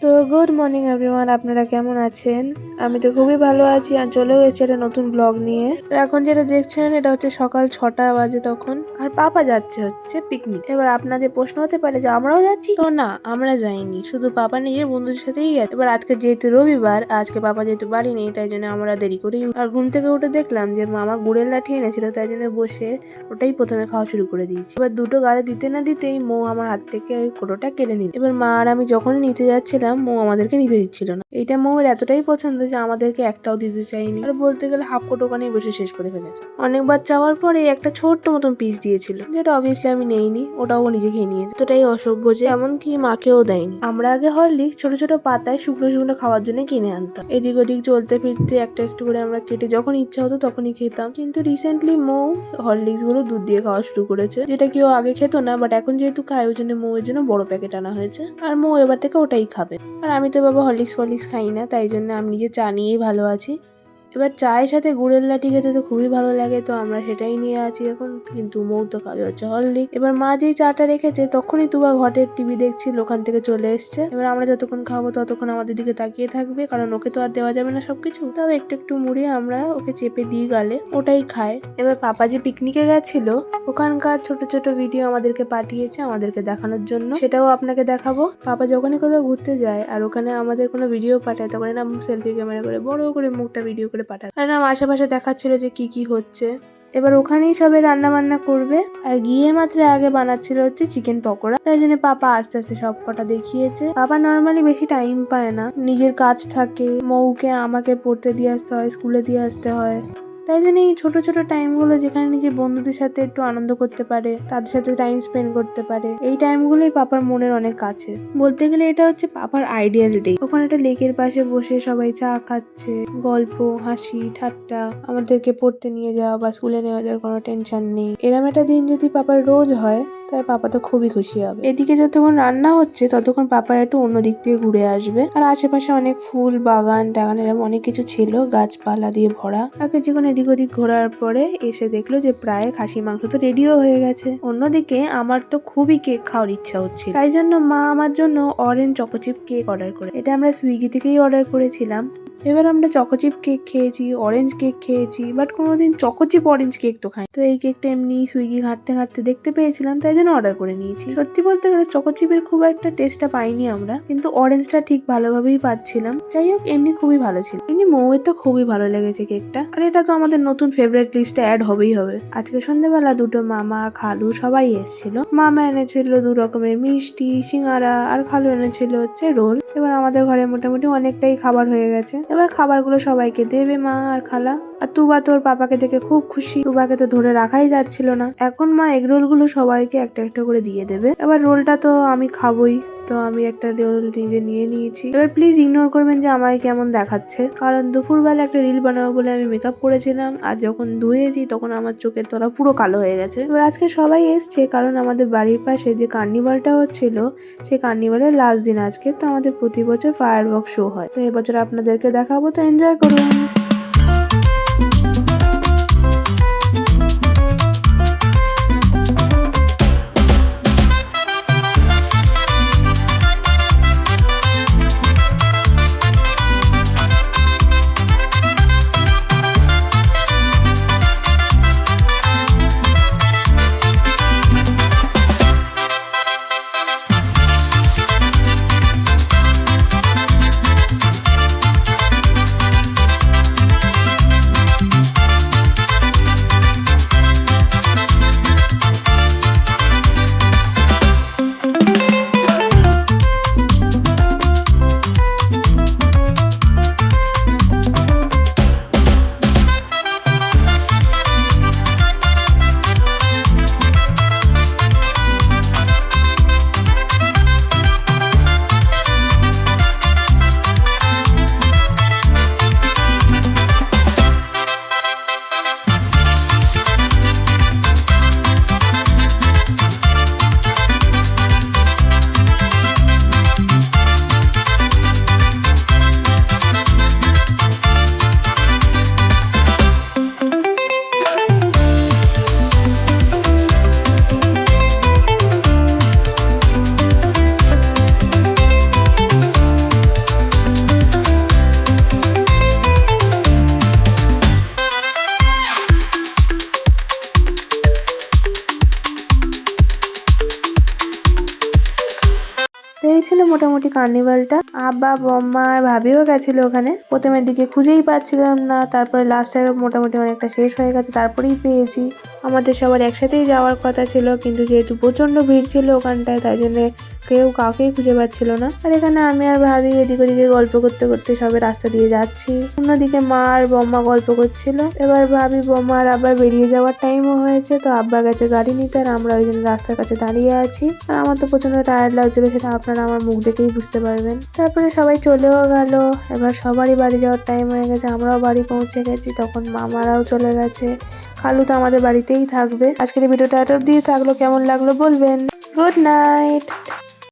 তো good morning everyone আপনারা কেমন আছেন? আমি তো খুবই ভালো আছি আর চলেও এসেছি একটা নতুন ব্লগ নিয়ে। তো এখন যেটা দেখছেন, এটা হচ্ছে সকাল ছটা বাজে তখন। আর পাপা যাচ্ছে হচ্ছে পিকনিক এবার আপনাদের প্রশ্ন হতে পারে যে, আমরাও যাচ্ছি? তো না, আমরা যাইনি। শুধু পাপা নিজের বন্ধুদের সাথেই গেছে। এবার আজকে যেহেতু রবিবার, আজকে পাপা যেহেতু বাড়ি নেই, তাই জন্য আমরা দেরি করেই আর ঘুম থেকে উঠে দেখলাম যে, মামা গুড়ের লাঠি এনেছিল, তাই জন্য বসে ওটাই প্রথমে খাওয়া শুরু করে দিয়েছি। এবার দুটো গালে দিতে না দিতেই মৌ আমার হাত থেকে ওই কোটোটা কেড়ে নিল। এবার মা আর আমি যখনই নিতে যাচ্ছিলাম, মৌ আমাদেরকে নিতে দিচ্ছিল না। এটা মৌয়ের এতটাই পছন্দ যে আমাদেরকে একটাও দিতে চাইনি। আর বলতে গেলে হাফ কোটো ওখানেই বসে শেষ করে ফেলেছে। অনেকবার চাওয়ার পরে একটা ছোট্ট মতন পিস দিয়েছিল, যেটা অবভিয়াসলি আমি নেইনি, ওটাও ও নিজে খেয়ে নিয়েছে। এতটাই অসভ্য যে এমনকি মাকেও দেয়নি। আমরা আগে হরলিক্স ছোট ছোট পাতায় শুকনো শুকনো খাওয়ার জন্য কিনে আনতাম। এদিক ওদিক চলতে ফিরতে একটা একটু করে আমরা কেটে যখন ইচ্ছা হতো তখনই খেতাম। কিন্তু রিসেন্টলি মৌ হরলিক্সগুলো দুধ দিয়ে খাওয়া শুরু করেছে, যেটা কেউ আগে খেত না বাট এখন যেহেতু খায়, ওই জন্য মৌয়ের জন্য বড় প্যাকেট আনা হয়েছে। আর মৌ এবার থেকে ওটাই খাবে। আর আমি তো বাবা হরলিক্স ফরলিক্স খাই না, তাই জন্য আমি নিজে চা নিয়েই ভালো আছি। এবার চায়ের সাথে গুড়ের লাঠি খেতে তো খুবই ভালো লাগে, তো আমরা সেটাই নিয়ে আছি এখন। কিন্তু মৌ তো খাবে হচ্ছে হরলিক্স এবার মা যেই চাটা রেখেছে, তখনই তুবা ঘটের টিভি দেখছিল ওখান থেকে চলে এসছে। এবার আমরা যতক্ষণ খাব ততক্ষণ আমাদের দিকে তাকিয়ে থাকবে, কারণ ওকে তো আর দেওয়া যাবে না সবকিছু। তবে একটু একটু মুড়ে আমরা ওকে চেপে দিই গালে, ওটাই খায়। এবার পাপা যে পিকনিকে গেছিল, ওখানকার ছোট ছোট ভিডিও আমাদেরকে পাঠিয়েছে, আমাদেরকে দেখানোর জন্য। সেটাও আপনাকে দেখাবো। পাপা যখনই কোথাও ঘুরতে যায়, আর ওখানে আমাদের কোনো ভিডিও পাঠায় তখন এরকম সেলফি ক্যামেরা করে, বড় করে মুখটা ভিডিও করে পাঠায় আর আমার আশেপাশে দেখাচ্ছিল যে কি কি হচ্ছে। এবার ওখানেই সবাই রান্না বান্না করবে। আর গিয়ে মাত্র আগে বানাচ্ছিল হচ্ছে চিকেন পকোড়া। তাই জন্য পাপা আস্তে আস্তে সব কটা দেখিয়েছে। পাপা নর্মালি বেশি টাইম পায় না। নিজের কাজ থাকে। মৌকে আমাকে পড়তে দিয়ে আসতে হয়, স্কুলে দিয়ে আসতে হয়। তাই জন্য এই ছোট ছোট টাইমগুলো যেখানে নিজের বন্ধুদের সাথে একটু আনন্দ করতে পারে, তাদের সাথে টাইম স্পেন্ড করতে পারে, এই টাইমগুলোই পাপার মনের অনেক কাছে। বলতে গেলে এটা হচ্ছে পাপার আইডিয়াল ডে ওখানে একটা লেকের পাশে বসে সবাই চা খাচ্ছে, গল্প, হাসি, ঠাট্টা, আমাদেরকে পড়তে নিয়ে যাওয়া বা স্কুলে নেওয়া যাওয়ার কোনো টেনশন নেই। এরম একটা দিন যদি পাপার রোজ হয় তাই পাপা তো খুবই খুশি হবে। এদিকে যতক্ষণ রান্না হচ্ছে, ততক্ষণ পাপার একটু অন্য দিক দিয়ে ঘুরে আসবে। আর আশেপাশে অনেক ফুল, বাগান, টাগান এরকম অনেক কিছু ছিল, গাছপালা দিয়ে ভরা। আর কিছুক্ষণ এদিক ওদিক ঘোরার পরে এসে দেখল যে প্রায় খাসির মাংস তো রেডিও হয়ে গেছে। অন্যদিকে আমার তো খুবই কেক খাওয়ার ইচ্ছা হচ্ছে তাই জন্য মা আমার জন্য অরেঞ্জ চকোচিপ কেক অর্ডার করে। এটা আমরা সুইগি থেকেই অর্ডার করেছিলাম। এবার আমরা চকোচিপ কেক খেয়েছি অরেঞ্জ কেক খেয়েছি বাট কোনোদিন চকোচিপ অরেঞ্জ কেক তো খাই তো এই কেকটা এমনি সুইগি ঘাঁটতে ঘাঁটতে দেখতে পেয়েছিলাম, তাই জন্য অর্ডার করে নিয়েছি। সত্যি বলতে গেলে চকোচিপের খুব একটা টেস্টটা পাইনি আমরা, কিন্তু অরেঞ্জটা ঠিক ভালোভাবেই পাচ্ছিলাম। যাই হোক, এমনি খুবই ভালো ছিল। এমনি মৌয়ের তো খুবই ভালো লেগেছে কেকটা আর এটা তো আমাদের নতুন ফেভারিট লিস্টে অ্যাড হবেই হবে। আজকে সন্ধ্যেবেলা দুটো মামা, খালু সবাই এসেছিল। মামা এনেছিল দু রকমের মিষ্টি, সিঙ্গারা, আর খালু এনেছিল হচ্ছে রোল। এবার আমাদের ঘরে মোটামুটি অনেকটাই খাবার হয়ে গেছে। এবার খাবারগুলো সবাইকে দেবে মা আর খালা। আর তুবা তোর পাপাকে দেখে খুব খুশি। তুবাকে তো ধরে রাখাই যাচ্ছিল না। এখন মা এগ রোলগুলো সবাইকে একটা একটা করে দিয়ে দেবে। এবার রোলটা তো আমি খাবোই। তো আমি একটা রোল নিজে নিয়ে নিয়েছি। এবার প্লিজ ইগনোর করবেন যে আমায় কেমন দেখাচ্ছে। কারণ দুপুরবেলা একটা রিল বানাবো বলে আমি মেকআপ করেছিলাম। আর যখন ধুয়েছি তখন আমার চোখের তলা পুরো কালো হয়ে গেছে। এবার আজকে সবাই এসছে কারণ আমাদের বাড়ির পাশে যে কার্নিভালটা হচ্ছিল সেই কার্নিভালের লাস্ট দিন আজকে। তো আমাদের প্রতি বছর ফায়ার শো হয়। তো এবছর আপনাদেরকে দেখাবো, তো এনজয় করুন। মোটামুটি কার্নিভালটা আব্বা, বম্মা আর ভাবিও গেছিল ওখানে। প্রথমের দিকে খুঁজেই পাচ্ছিলাম না, তারপরে লাস্টে মোটামুটি অনেকটা শেষ হয়ে গেছে, তারপরেই পেয়েছি। আমাদের সবার একসাথেই যাওয়ার কথা ছিল, কিন্তু যেহেতু প্রচণ্ড ভিড় ছিল ওখানটায়, তাই জন্য কেউ কাউকেই খুঁজে পাচ্ছিল না। আর এখানে আমি আর ভাবি এদিক ওদিকে গল্প করতে করতে সবে রাস্তা দিয়ে যাচ্ছি। অন্যদিকে মা আর বম্মা গল্প করছিল। এবার ভাবি, বম্মা আর আব্বা বেরিয়ে যাওয়ার টাইমও হয়েছে, তো আব্বা গেছে গাড়ি নিতে আর আমরা ওই জন্য রাস্তার কাছে দাঁড়িয়ে আছি। আর আমার তো প্রচণ্ড টায়ার্ড লাগছিল, সেটা আপনারা আমার মুখ দেখেই বুঝতে পারবেন। তারপরে সবাই চলেও গেল। এবার সবারই বাড়ি যাওয়ার টাইম হয়ে গেছে। আমরাও বাড়ি পৌঁছে গেছি। তখন মামারাও চলে গেছে। কালু তো আমাদের বাড়িতেই থাকবে। আজকের ভিডিওটা এত অব্দি থাকল। কেমন লাগল বলবেন? Good night